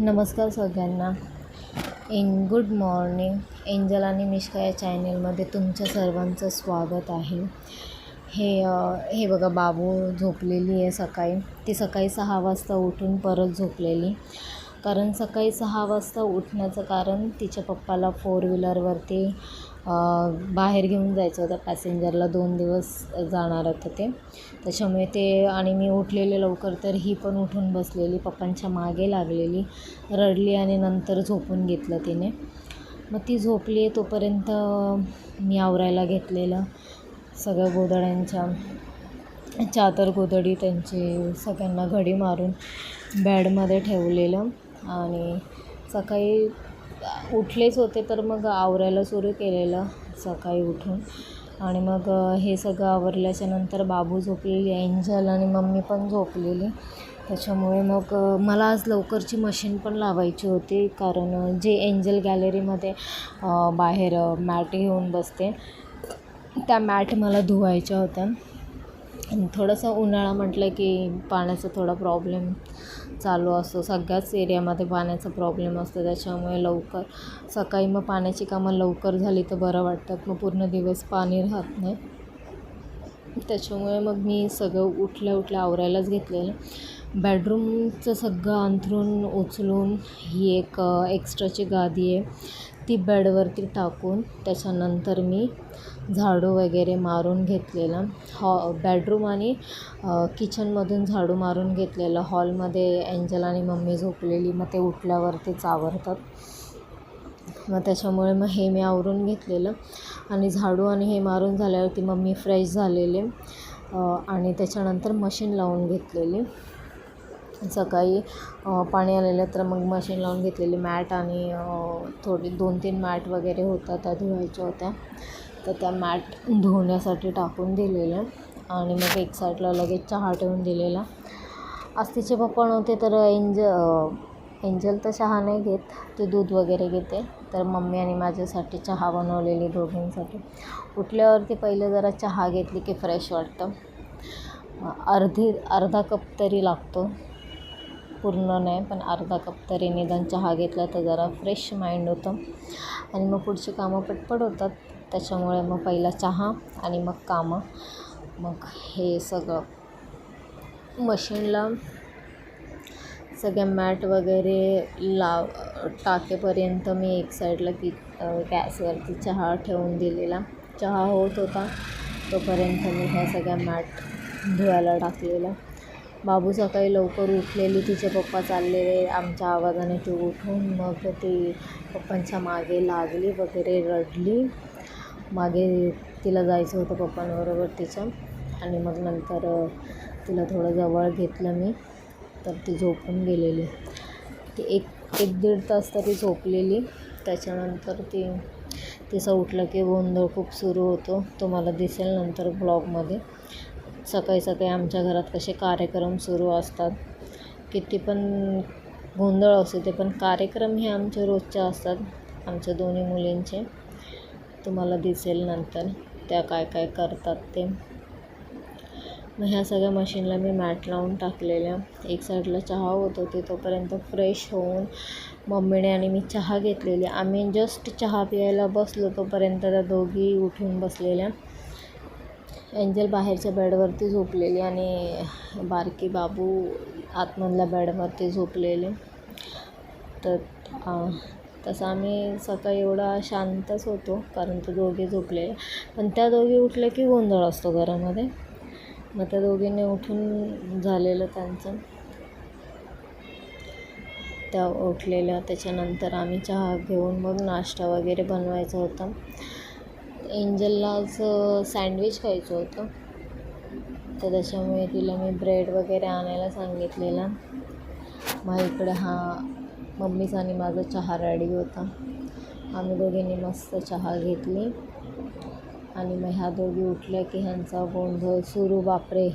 नमस्कार सगळ्यांना. In good morning. Angel आणि मिश्का या चॅनलमध्ये तुमच्या सर्वांचं स्वागत आहे. हे हे बघा बाबू झोपलेली आहे सकाळी. ती सकाळी सहा वाजता उठून परत झोपलेली. कारण सकाळी सहा वाजता उठण्याचं कारण तिच्या पप्पाला फोर व्हीलरवरती बाहेर घेऊन जायचं होतं पॅसेंजरला. दोन दिवस जाणार होतं ते. त्याच्यामुळे ते आणि मी उठलेले लवकर तर ही पण उठून बसलेली पप्पांच्या मागे लागलेली. रडली आणि नंतर झोपून घेतलं तिने. मग ती झोपली आहे तोपर्यंत मी आवरायला घेतलेलं. सगळ्या गोधड्यांच्या चादर गोधडी त्यांची सगळ्यांना घडी मारून बॅडमध्ये ठेवलेलं. आणि सकाळी उठलेच होते तर मग आवरायला सुरू केलेलं सकाळी उठून. आणि मग हे सगळं आवरल्याच्या नंतर बाबू झोपलेली एंजल आणि मम्मी पण झोपलेली. त्याच्यामुळे मग मला आज लवकरची मशीन पण लावायची होती कारण जे एंजल गॅलरीमध्ये बाहेर मॅट घेऊन बसते त्या मॅट मला धुवायच्या होत्या. थोडंसं उन्हाळा म्हटलं की पाण्याचा थोडा प्रॉब्लेम चालू असतो. सगळ्याच एरियामध्ये पाण्याचा प्रॉब्लेम असतो. त्याच्यामुळे लवकर सकाळी मग पाण्याची कामं लवकर झाली तर बरं वाटतात मग पूर्ण दिवस पाणी राहत नाही. त्याच्यामुळे मग मी सगळं उठल्या उठल्या आवरायलाच घेतलेलं. बेडरूमचं सगळं अंथरून उचलून ही एक एक्स्ट्राची गादी आहे. ती बेडवरती टाकून त्याच्यानंतर मी झाडू वगैरे मारून घेतलेलं. हॉ बेडरूम आणि किचनमधून झाडू मारून घेतलेलं. हॉलमध्ये एंजल आणि मम्मी झोपलेली. मग ते उठल्यावरती आवरतात मग त्याच्यामुळे मग हे मी आवरून घेतलेलं. आणि झाडू आणि हे मारून झाल्यावरती मम्मी फ्रेश झालेले. आणि त्याच्यानंतर मशीन लावून घेतलेली. सकाळी पाणी आलेलं तर मग मशीन लावून घेतलेली. मॅट आणि थोडी दोन तीन मॅट वगैरे होता त्या धुवायच्या होत्या. तर त्या मॅट धुण्यासाठी टाकून दिलेल्या आणि मग एक साईडला लगेच चहा ठेवून दिलेला. आज तिचे पप्पा नव्हते तर एंज एंजल तर चहा नाही घेत ते दूध वगैरे घेते. तर मम्मी आणि माझ्यासाठी चहा बनवलेली दोघींसाठी. उठल्यावरती पहिले जरा चहा घेतली की फ्रेश वाटतं. अर्धी अर्धा कप तरी लागतो. पूर्ण नाही पण अर्धा कप तरी निदान चहा घेतला तर जरा फ्रेश माइंड होतं. आणि मग पुढची कामं पटपट होतात. त्याच्यामुळे मग पहिला चहा आणि मग कामं. मग हे सगळं मशीनला सगळ्या मॅट वगैरे लाव टाकेपर्यंत मी एक साईडला की गॅसवरती चहा ठेवून दिलेला. चहा होत होता. तोपर्यंत मी ह्या सगळ्या मॅट धुवायला टाकलेला बाबू सकाळी लवकर उठलेली. तिचे पप्पा चाललेले आमच्या आवाजाने ती उठून मग ती पप्पांच्या मागे लागली वगैरे रडली. मागे तिला जायचं होतं पप्पांबरोबर तिच्या आणि मग नंतर तिला थोडं जवळ घेतलं मी. तर ती झोपून गेलेली. ती एक एक दीड तास तरी झोपलेली. त्याच्यानंतर ती तिचं उठलं की गोंधळ खूप सुरू होतो. तुम्हाला दिसेल नंतर ब्लॉगमध्ये. सकाळी सकाळी आमच्या घरात कसे कार्यक्रम सुरू असतात. किती पण गोंधळ असू ते पण कार्यक्रम हे आमचे रोजचे असतात. आमच्या दोन्ही मुलींचे. तुम्हाला दिसेल नंतर त्या काय काय करतात ते. मग ह्या सगळ्या मशीनला मी मॅट लावून टाकलेल्या. एक साईडला चहा होत होते तोपर्यंत फ्रेश होऊन मम्मीने आणि मी चहा घेतलेली. आम्ही जस्ट चहा प्यायला बसलो तोपर्यंत त्या दोघी उठून बसलेल्या. एंजल बाहेरच्या बेडवरती झोपलेली आणि बारकी बाबू आतमधल्या बेडवरती झोपलेले. तर तसं आम्ही सकाळी एवढा शांतच होतो कारण तो दोघे झोपलेले. पण त्या दोघी उठले की गोंधळ असतो घरामध्ये. मग त्या दोघींनी उठून झालेलं त्यांचं. त्या उठलेल्या त्याच्यानंतर आम्ही चहा घेऊन मग नाश्ता वगैरे बनवायचा होता. एंजललाच सँडविच खायचं होतं. तर त्याच्यामुळे तिला मी ब्रेड वगैरे आणायला सांगितलेला. मग इकडे हा मम्मीचा आणि माझा चहा रेडी होता. आम्ही दोघींनी मस्त चहा घेतली. आणि मग ह्या दोघी उठल्या की ह्यांचा गोंधळ सुरू. बापरे!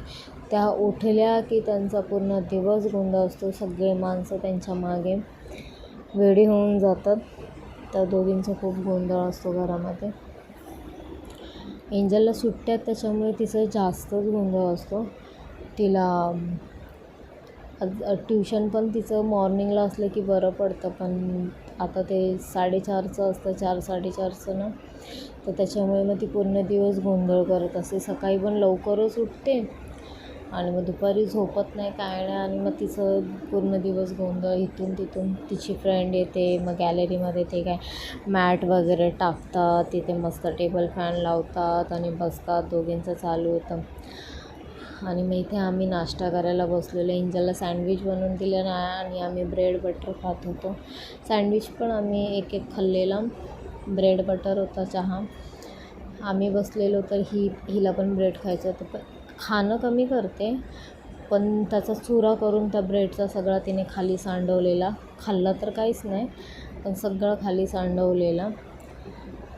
त्या उठल्या की त्यांचा पूर्ण दिवस गोंधळ असतो. सगळे माणसं त्यांच्या मागे वेडी होऊन जातात. त्या दोघींचा खूप गोंधळ असतो घरामध्ये. एंजलला सुट्ट्यात त्याच्यामुळे तिचं जास्तच गोंधळ असतो. तिला ट्युशन पण तिचं मॉर्निंगला असलं की बरं पडतं पण आता ते साडेचारचं असतं चार साडेचारचं ना. तर त्याच्यामुळे मग ती पूर्ण दिवस गोंधळ करत असते. सकाळी पण लवकरच उठते आणि मग दुपारी झोपत नाही काय नाही आणि मग तिचं पूर्ण दिवस गोंधळ इथून तिथून. तिची फ्रेंड येते मग गॅलरीमध्ये ते काय मॅट वगैरे टाकतात तिथे मस्त टेबल फॅन लावतात आणि बसतात. दोघींचं चालू होतं. आणि मग इथे आम्ही नाश्ता करायला बसलेलो. इंजाला सँडविच बनवून दिलं ना आणि आम्ही ब्रेड बटर खात होतो. सँडविच पण आम्ही एक एक खाल्लेला. ब्रेड बटर होता चहा. आम्ही बसलेलो तर ही हिला पण ब्रेड खायचं होतं. पण खाणं कमी करते पण त्याचा चुरा करून त्या ब्रेडचा सगळा तिने खाली सांडवलेला. खाल्ला तर काहीच नाही पण सगळं खाली सांडवलेला.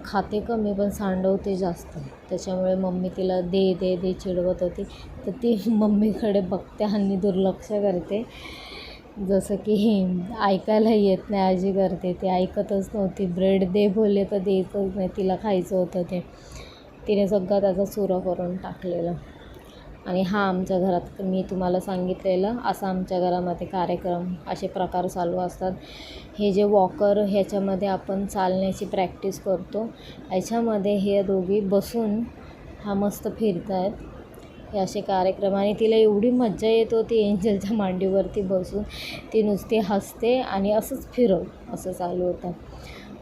खाते कमी पण सांडवते जास्त. त्याच्यामुळे मम्मी तिला दे दे दे चिडवत होती. तर ती मम्मीकडे बघते आणि दुर्लक्ष करते. जसं की ऐकायला येत नाही आजी करते. ती ऐकतच नव्हती. ब्रेड दे बोलले तर देतच नाही. तिला खायचं होतं ते. तिने सगळा त्याचा चुरा करून टाकलेला. आणि हा आमच्या घरात मी तुम्हाला सांगितलेलं असा आमच्या घरामध्ये कार्यक्रम असे प्रकार चालू असतात. हे जे वॉकर ह्याच्यामध्ये आपण चालण्याची प्रॅक्टिस करतो. याच्यामध्ये हे दोघी बसून हा मस्त फिरत आहेत हे असे कार्यक्रम आणि तिला एवढी मज्जा येत होती एंजलच्या मांडीवरती बसून. ती नुसती हसते आणि असंच फिरव असं चालू होतं.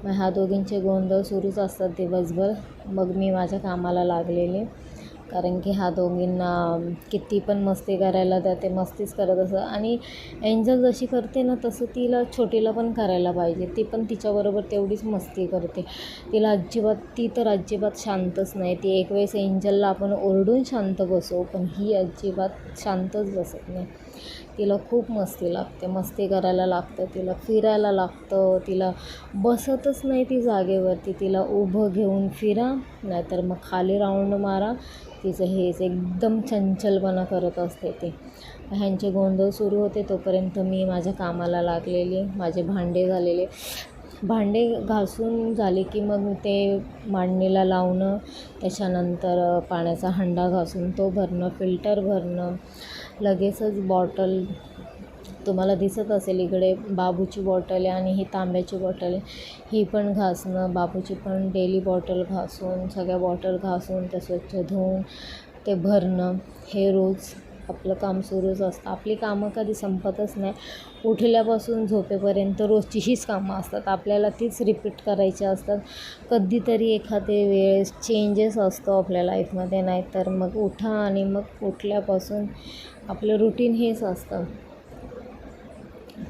मग ह्या दोघींचे गोंधळ सुरूच असतात दिवसभर. मग मी माझ्या कामाला लागलेले. कारण की ह्या दोघींना किती पण मस्ती करायला द्या ते मस्तीच करत असं. आणि एंजल जशी करते ना तसं तिला छोटीला पण करायला पाहिजे. ती पण तिच्याबरोबर तेवढीच मस्ती करते. तिला अजिबात ती तर अजिबात शांतच नाही. ती एक वेळेस एंजलला आपण ओरडून शांत बसवू पण ही अजिबात शांतच बसत नाही. तिला खूप मस्ती लागते. मस्ती करायला लागतं तिला फिरायला लागतं तिला बसतच नाही ती जागेवरती. तिला उभं घेऊन फिरा नाहीतर मग खाली राऊंड मारा. तिचं हेच एकदम चंचलपणा करत असते ते. ह्यांचे गोंधळ सुरू होते तोपर्यंत मी माझ्या कामाला लागलेली माझे भांडे झालेले. भांडे घासून झाले की मग ते मांडणीला लावणं त्याच्यानंतर पाण्याचा हंडा घासून तो भरणं फिल्टर भरणं लगेचच बॉटल तुम्हाला दिसत असेल इकडे बाबूची बॉटल आहे आणि ही तांब्याची बॉटल आहे. ही पण घासणं बाबूची पण डेली बॉटल घासून सगळ्या बॉटल घासून त्या स्वच्छ धुवून ते भरणं. हे रोज आपलं काम सुरूच असतं. आपली कामं कधी संपतच नाही. उठल्यापासून झोपेपर्यंत रोजची हीच कामं असतात. आपल्याला तीच रिपीट करायची असतात. कधीतरी एखादे वेळेस चेंजेस असतो आपल्या लाईफमध्ये नाही तर मग उठा आणि मग उठल्यापासून आपलं रुटीन हेच असतं.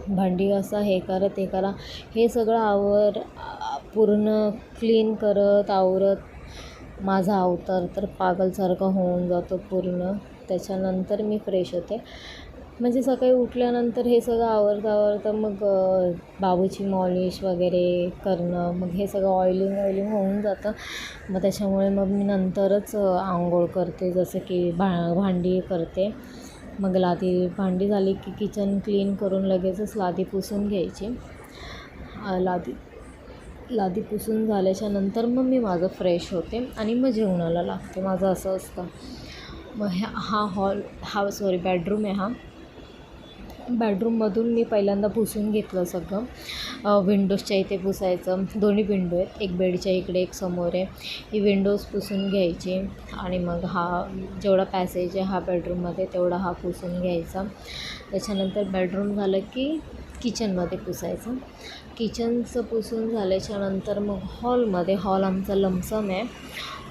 भांडी घासा हे करा ते करा. हे सगळं आवर पूर्ण क्लीन करत आवरत माझा अवतार तर पागलसारखा होऊन जातो पूर्ण. त्याच्यानंतर मी फ्रेश होते. म्हणजे सकाळी उठल्यानंतर हे सगळं आवरतं आवरतं मग बाबूची मॉलिश वगैरे करणं मग हे सगळं ऑइलिंग ऑइलिंग होऊन जातं. मग त्याच्यामुळे मग मी नंतरच आंघोळ करते. जसं की भा भांडी करते. मग लादी भांडी झाली की किचन क्लीन करून लगेचच लादी पुसून घ्यायची. लादी लादी पुसून झाल्याच्यानंतर मग मी माझं फ्रेश होते आणि मग जेवणाला लागते. माझं असं असतं. मग ह्या हा हॉल हा सॉरी बेडरूम आहे हा. बेडरूममधून मी पहिल्यांदा पुसून घेतलं सगळं. विंडोजच्या इथे पुसायचं. दोन्ही विंडो आहेत. एक बेडच्या इकडे एक समोर आहे. ही विंडोज पुसून घ्यायची आणि मग हा जेवढा पॅसेज आहे हा बेडरूममध्ये तेवढा हा पुसून घ्यायचा. त्याच्यानंतर बेडरूम झालं की किचनमध्ये पुसायचं. किचनचं पुसून झाल्याच्यानंतर मग हॉलमध्ये हॉल आमचा लमसम आहे.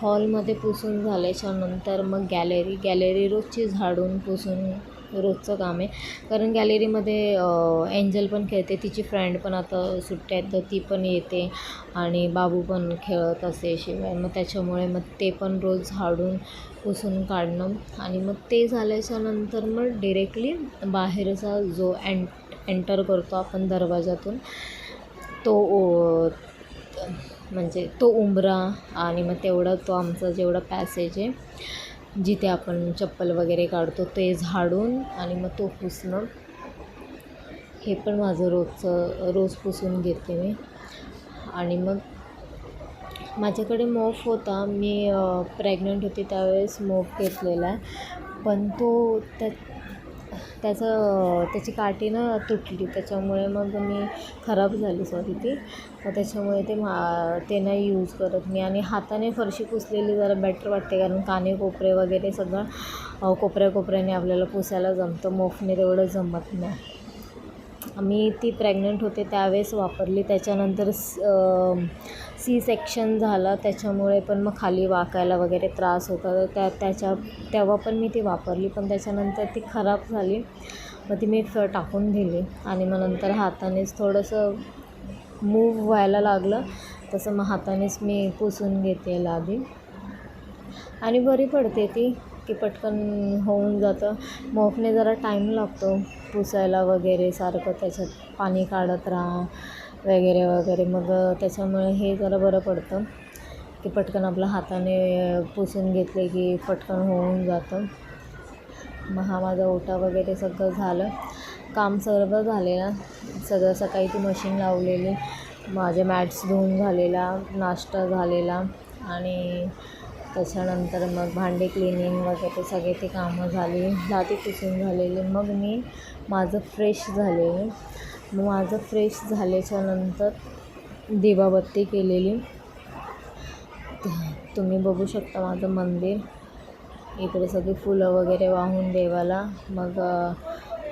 हॉलमध्ये पुसून झाल्याच्यानंतर मग गॅलरी गॅलरी रोजची झाडून पुसून रोजचं काम आहे. कारण गॅलरीमध्ये एंजल पण खेळते. तिची फ्रेंड पण आता सुट्ट्या आहेत तर ती पण येते आणि बाबू पण खेळत असे शिवाय. मग त्याच्यामुळे मग ते पण रोज हाडून पुसून काढणं आणि मग ते झाल्याच्यानंतर मग डिरेक्टली बाहेरचा जो एन एंटर करतो आपण दरवाजातून तो म्हणजे तो उंबरा आणि मग तेवढा तो आमचा जेवढा पॅसेज आहे जिथे आपण चप्पल वगैरे काढतो ते झाडून आणि मग तो पुसणं. हे पण माझं रोजचं रोज पुसून घेते मी. आणि मग माझ्याकडे मोफ होता. मी प्रेग्नंट होती त्यावेळेस मोफ घेतलेला आहे. पण तो त्या त्याचं त्याची काठी ना तुटली त्याच्यामुळे मग मी खराब झाली सॉरी ती. त्याच्यामुळे ते मा ते नाही यूज करत मी. आणि हाताने फरशी पुसलेली जरा बेटर वाटते कारण काने कोपरे वगैरे सगळं कोपऱ्या कोपऱ्याने आपल्याला पुसायला जमतं. मोफने तेवढं जमत नाही. मी ती प्रेग्नंट होते त्यावेळेस वापरली. त्याच्यानंतर सी सेक्शन झालं. त्याच्यामुळे पण मग खाली वाकायला वगैरे त्रास होता. तर त्या त्याच्या तेव्हा पण मी ती वापरली. पण त्याच्यानंतर ती खराब झाली. मग ती मी फ टाकून दिली. आणि मग नंतर हातानेच थोडंसं मूव व्हायला लागलं. तसं मग हातानेच मी पुसून घेते आधी आणि बरी पडते ती. की पटकन होऊन जातं. मोफने जरा टाईम लागतो पुसायला वगैरे सारखं त्याच्यात पाणी काढत राहा वगैरे वगैरे. मग त्याच्यामुळे हे जरा बरं पडतं की पटकन आपल्या हाताने पुसून घेतले की पटकन होऊन जातं. मग हा माझा ओटा वगैरे सगळं झालं. काम सर्व झालेलं. सगळं सकाळी ती मशीन लावलेली. माझे मॅट्स धुवून झालेला नाश्ता झालेला आणि त्याच्यानंतर मग भांडे क्लिनिंग वगैरे सगळे ती कामं झाली. लादी पुसून झालेली. मग मी माझं फ्रेश झाले मग माझं फ्रेश झाल्याच्यानंतर दिवाबत्ती केलेली. तुम्ही बघू शकता माझं मंदिर. इकडे सगळी फुलं वगैरे वाहून देवाला. मग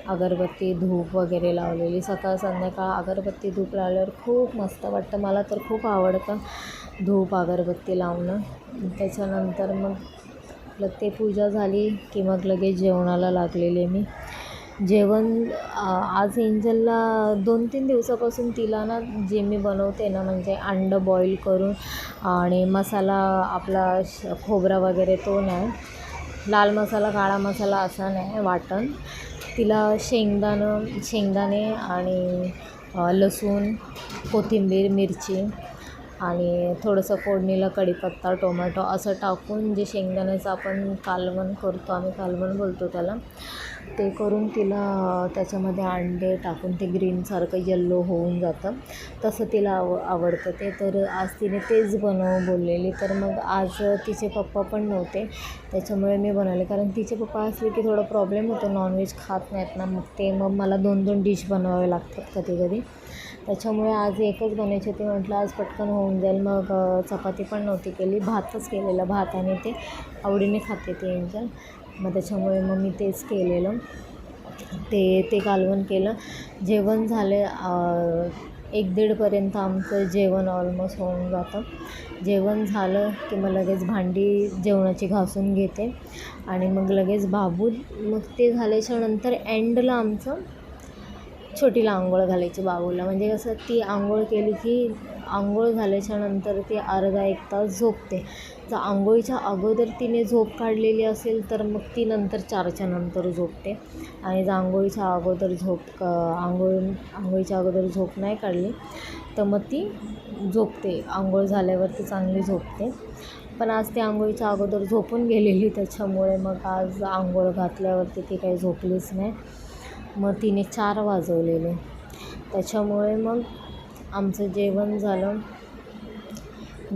अगरबत्ती धूप वगैरे लावलेली. सकाळ संध्याकाळ अगरबत्ती धूप लावल्यावर खूप मस्त वाटतं. मला तर खूप आवडतं. धूप अगरबत्ती लावणं. त्याच्यानंतर मग ते पूजा झाली की मग लगेच जेवणाला लागलेले मी. जेवण आज एंजलला दोन तीन दिवसापासून तिला ना जे मी बनवते ना म्हणजे अंडं बॉईल करून आणि मसाला आपला श खोबरा वगैरे तो नाही. लाल मसाला काळा मसाला असा नाही वाटण. तिला शेंगदाणं शेंगदाणे आणि लसूण कोथिंबीर मिरची आणि थोडंसं फोडणीला कढीपत्ता टोमॅटो असं टाकून जे शेंगदाण्याचं आपण कालवण करतो आम्ही कालवण बोलतो त्याला ते करून तिला त्याच्यामध्ये अंडे टाकून ते ग्रीनसारखं यल्लो होऊन जातं. तसं तिला आव आवडतं ते. तर आज तिने तेच बनव बोललेली. तर मग आज तिचे पप्पा पण नव्हते. त्याच्यामुळे मी बनवले. कारण तिचे पप्पा असले की थोडा प्रॉब्लेम होतो. नॉनव्हेज खात नाहीत ना. मग ते मग मला दोन दोन डिश बनवावे लागतात कधी कधी त्याच्यामुळे आज एकच बनायची होती म्हटलं आज पटकन होऊन जाईल. मग चपाती पण नव्हती केली. भातच केलेला भात आणि ते आवडीने खाते ते इंजन. मग त्याच्यामुळे मग मी तेच केलेलं. ते ते कालवण केलं. जेवण झाले एक दीडपर्यंत आमचं जेवण ऑलमोस्ट होऊन जातं. जेवण झालं की मग लगेच भांडी जेवणाची घासून घेते. आणि मग लगेच बाबू मग ते झाल्याच्यानंतर एंडला आमचं छोटीला आंघोळ घालायची बाबूला. म्हणजे कसं ती आंघोळ केली की आंघोळ झाल्याच्यानंतर ती अर्धा एक तास झोपते. जर आंघोळीच्या अगोदर तिने झोप काढलेली असेल तर मग ती नंतर चारच्या नंतर झोपते. आणि जर आंघोळीच्या अगोदर झोप आंघोळ आंघोळीच्या अगोदर झोप नाही काढली तर मग ती झोपते. आंघोळ झाल्यावरती चांगली झोपते. पण आज ती आंघोळीच्या अगोदर झोपून गेलेली त्याच्यामुळे मग आज आंघोळ घातल्यावरती ती काही झोपलीच नाही. मग तिने चार वाजवलेले. त्याच्यामुळे मग आमचं जेवण झालं.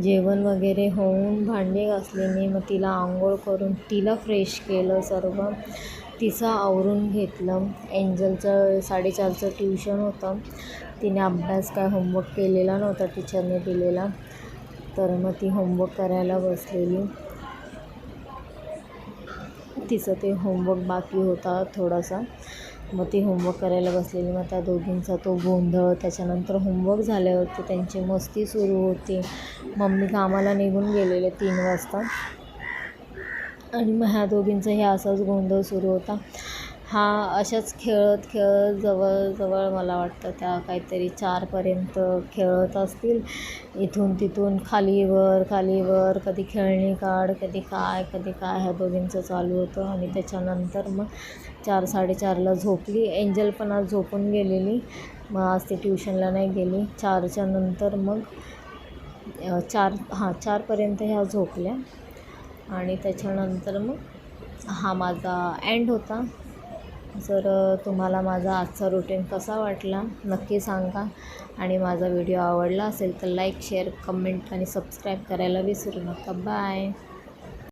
जेवण वगैरे होऊन भांडे घासले मी मग तिला आंघोळ करून तिला फ्रेश केलं सर्व. तिचं आवरून घेतलं. एंजलचं साडेचारचं ट्युशन होतं. तिने अभ्यास काय होमवर्क केलेला नव्हता टीचरने दिलेला. तर मग ती होमवर्क करायला बसलेली. तिचं ते होमवर्क बाकी होता थोडासा. मग ती होमवर्क करायला बसलेली. मग त्या दोघींचा तो गोंधळ त्याच्यानंतर होमवर्क झाल्यावरती त्यांची मस्ती सुरू होती. मम्मी कामाला निघून गेलेले तीन वाजता. आणि मग ह्या दोघींचा हे असाच गोंधळ सुरू होता. हा अशाच खेळत खेळत जवळजवळ मला वाटतं त्या काहीतरी चारपर्यंत खेळत असतील. इथून तिथून खालीवर खालीवर कधी खेळणी काढ कधी काय कधी काय ह्या दोघींचं चालू होतं आणि त्याच्यानंतर मग चार साडेचारला झोपली. एंजल पण आज झोपून गेलेली. मग आज ती ट्युशनला नाही गेली. चारच्या नंतर मग चार हां चारपर्यंत ह्या झोपल्या आणि त्याच्यानंतर मग हा माझा एंड होता. जर तुम्हाला माझा आजचा रुटीन कसा वाटला नक्की सांगा. आणि माझा व्हिडिओ आवडला असेल तर लाईक शेअर कमेंट आणि सबस्क्राईब करायला विसरू नका. बाय